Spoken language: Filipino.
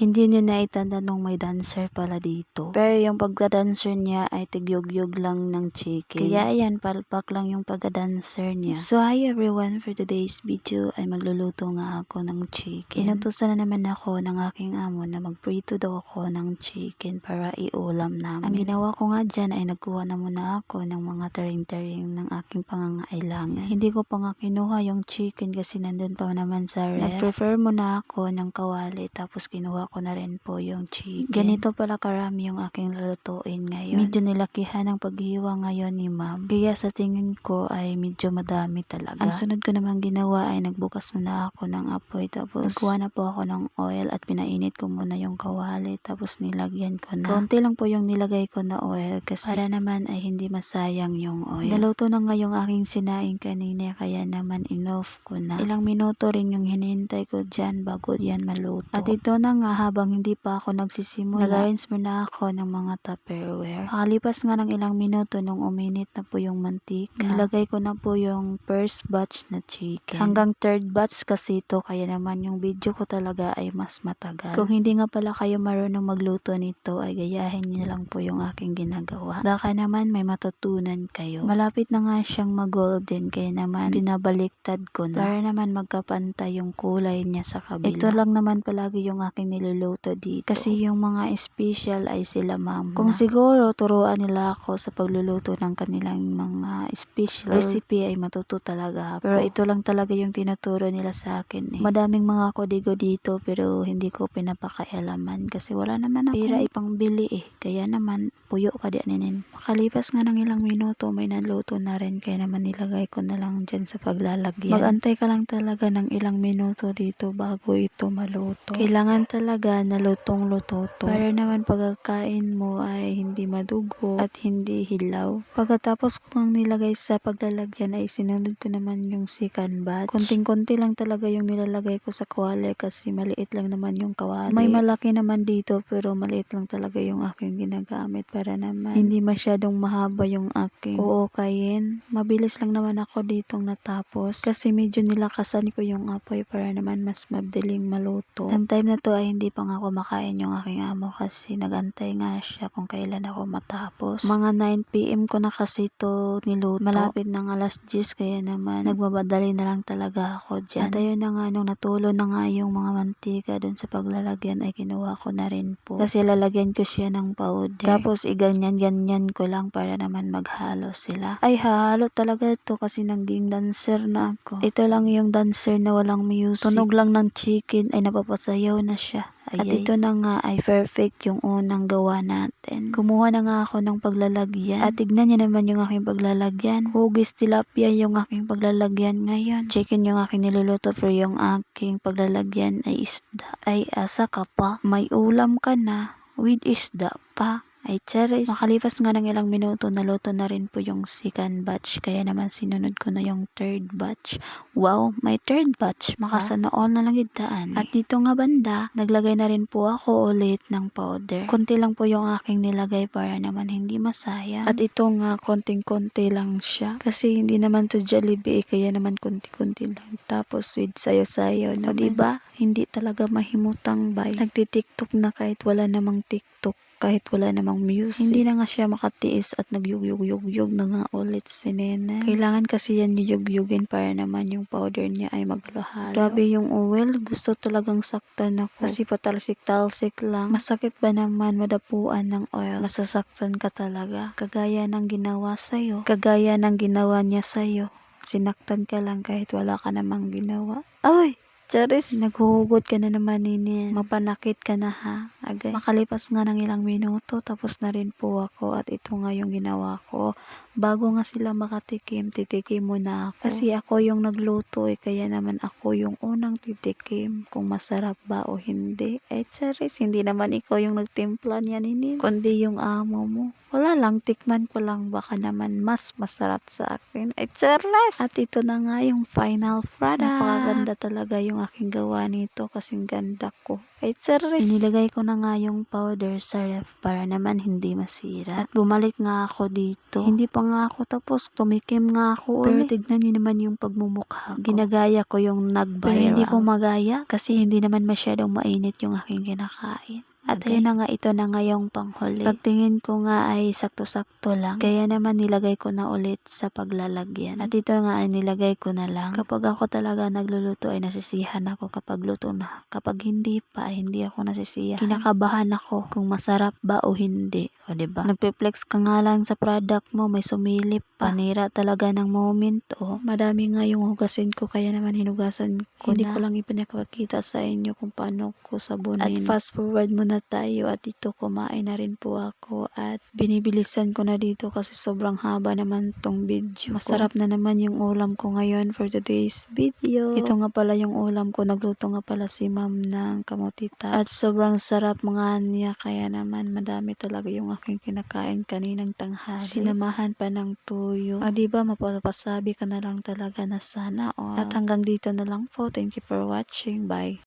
Hindi niya naitanda nung may dancer pala dito. Pero yung pagka-dancer niya ay tigyog-yog lang ng chicken. Kaya ayan, palpak lang yung pagka-dancer niya. So hi everyone, for today's video ay magluluto nga ako ng chicken. Inutusan na naman ako ng aking amo na magprito daw ako ng chicken para iulam namin. Ang ginawa ko nga dyan ay nagkuha na muna ako ng mga taring-taring ng aking pangangailangan. Hindi ko pa nga kinuha yung chicken kasi nandun pa naman sa ref. Nag-prefer muna ako ng kawali tapos kinuha ko na rin po yung chicken. Ganito pala karami yung aking lulutuin ngayon. Medyo nilakihan ang paghiwa ngayon ni ma'am. Kaya sa tingin ko ay medyo madami talaga. Ang sunod ko naman ginawa ay nagbukas muna ako ng apoy tapos nagkuha na po ako ng oil at pinainit ko muna yung kawali tapos nilagyan ko na. Konti lang po yung nilagay ko na oil kasi para naman ay hindi masayang yung oil. Naluto na nga yung aking sinaing kanina kaya naman inoff ko na. Ilang minuto rin yung hinihintay ko dyan bago yan maluto. At ito na nga habang hindi pa ako nagsisimula, nag-arrange muna ako ng mga tupperware. Pakalipas nga ng ilang minuto nung uminit na po yung mantika, nilagay ko na po yung first batch na chicken. Hanggang third batch kasi ito kaya naman yung video ko talaga ay mas matagal. Kung hindi nga pala kayo marunong magluto nito ay gayahin niyo lang po yung aking ginagawa. Baka naman may matutunan kayo. Malapit na nga siyang mag-golden kaya naman binabaliktad ko na para naman magkapantay yung kulay niya sa kabila. Ito lang naman palagi yung aking niluluto dito. Kasi yung mga special ay sila ma'am. Kung siguro turuan nila ako sa pagluluto ng kanilang mga special recipe ay matuto talaga ako. Pero ito lang talaga yung tinuturo nila sa akin eh. Madaming mga kodigo dito pero hindi ko pinapakaialaman kasi wala naman ako pira ipangbili eh. Kaya naman puyo ka di aninin. Makalipas nga ng ilang minuto may naluto na rin kaya naman nilagay ko na lang dyan sa paglalagyan. Magantay ka lang talaga ng ilang minuto dito bago ito maluto. Kailangan talaga na lutong-luto to. Para naman pagkakain mo ay hindi madugo at hindi hilaw. Pagkatapos ko nang nilagay sa paglalagyan ay sinunod ko naman yung second batch. Konting-konti lang talaga yung nilalagay ko sa kawali kasi maliit lang naman yung kawali. May malaki naman dito pero maliit lang talaga yung aking ginagamit para naman hindi masyadong mahaba yung aking uukayin. Mabilis lang naman ako ditong natapos kasi medyo nilakasan ko yung apoy para naman mas madaling maluto. Ang time na to ay hindi pa nga kumakain yung aking amo kasi nagantay nga siya kung kailan ako matapos. Mga 9pm ko na kasi to niluto. Malapit ng alas 10 kaya naman nagmabadali na lang talaga ako dyan. At ayun na nga nung natulo na nga yung mga mantika dun sa paglalagyan ay kinuha ko na rin po. Kasi lalagyan ko siya ng powder. Tapos iganyan-ganyan ko lang para naman maghalo sila. Ay halo talaga to kasi naging dancer na ako. Ito lang yung dancer na walang music. Tunog lang ng chicken ay napapasayaw na siya. At ito na nga ay perfect yung unang gawa natin. Kumuha na nga ako ng paglalagyan. At tignan niyo naman yung aking paglalagyan. Hugis tilapia yung aking paglalagyan ngayon. Chicken yung aking niluluto pero yung aking paglalagyan ay isda. Ay asa ka pa. May ulam ka na. With isda pa. Ay, charis. Makalipas nga ng ilang minuto, naluto na rin po yung second batch. Kaya naman sinunod ko na yung third batch. Wow, may third batch. Makasana all na lang itaan. At dito nga banda, naglagay na rin po ako ulit ng powder. Konti lang po yung aking nilagay para naman hindi masayang. At ito nga, konting-konti lang siya. Kasi hindi naman to Jollibee, eh, kaya naman konti-konti lang. Tapos with sayo-sayo na. O diba? Hindi talaga mahimutang bay. Nagtitiktok na kahit wala namang TikTok kahit wala namang music. Hindi na nga siya makatiis at nagyugyug-yugyug na nga ulit si Nene. Kailangan kasi yan yugyugin para naman yung powder niya ay maghalo. Grabe yung oil, gusto talagang saktan ako. Kasi patalsik-talsik lang. Masakit ba naman madapuan ng oil? Masasaktan ka talaga. Kagaya ng ginawa sa'yo. Kagaya ng ginawa niya sa'yo. Sinaktan ka lang kahit wala ka namang ginawa. Ay! Charis, naghuhugot ka na naman nini. Mapanakit ka na ha. Agay. Makalipas nga ng ilang minuto, tapos na rin po ako at ito nga yung ginawa ko. Bago nga sila makatikim, titikim muna ako. Kasi ako yung nagluto eh, kaya naman ako yung unang titikim kung masarap ba o hindi. Eh, Charis, hindi naman ikaw yung nagtimpla niya nini, kundi yung amo mo. Wala lang, tikman ko lang baka naman mas masarap sa akin. Eh, Charles! At ito na nga yung final product. Napakaganda talaga yung aking gawa nito kasing ganda ko. Ay, Charles! Inilagay ko na nga yung powder sa ref para naman hindi masira. At bumalik nga ako dito. Hindi pa nga ako tapos tumikim nga ako Pero tignan niyo naman yung pagmumukha ko. Ginagaya ko yung nag Pero hindi ko magaya kasi hindi naman masyadong mainit yung aking kinakain. At ayun na nga, ito na nga yung panghuli. Pagtingin ko nga ay sakto-sakto lang. Kaya naman nilagay ko na ulit sa paglalagyan. At ito nga ay nilagay ko na lang. Kapag ako talaga nagluluto ay nasisihan ako kapag luto na. Kapag hindi pa ay hindi ako nasisihan. Kinakabahan ako kung masarap ba o hindi. O diba? Nagpe-flex ka nga lang sa product mo, may sumilip pa. Panira talaga ng moment. O, madami nga yung hugasin ko kaya naman hinugasan ko Hindi ko lang ipinakakita sa inyo kung paano ko sabunin. At fast forward muna tayo at dito kumain na rin po ako at binibilisan ko na dito kasi sobrang haba naman tong video Masarap na naman yung ulam ko ngayon for today's video. Ito nga pala yung ulam ko. Nagluto nga pala si ma'am ng kamotita. At sobrang sarap mga niya kaya naman madami talaga yung aking kinakain kaninang tanghali. Sinamahan pa ng tuyo. Ah, diba mapapasabi ka na lang talaga na sana all. At hanggang dito na lang po. Thank you for watching. Bye.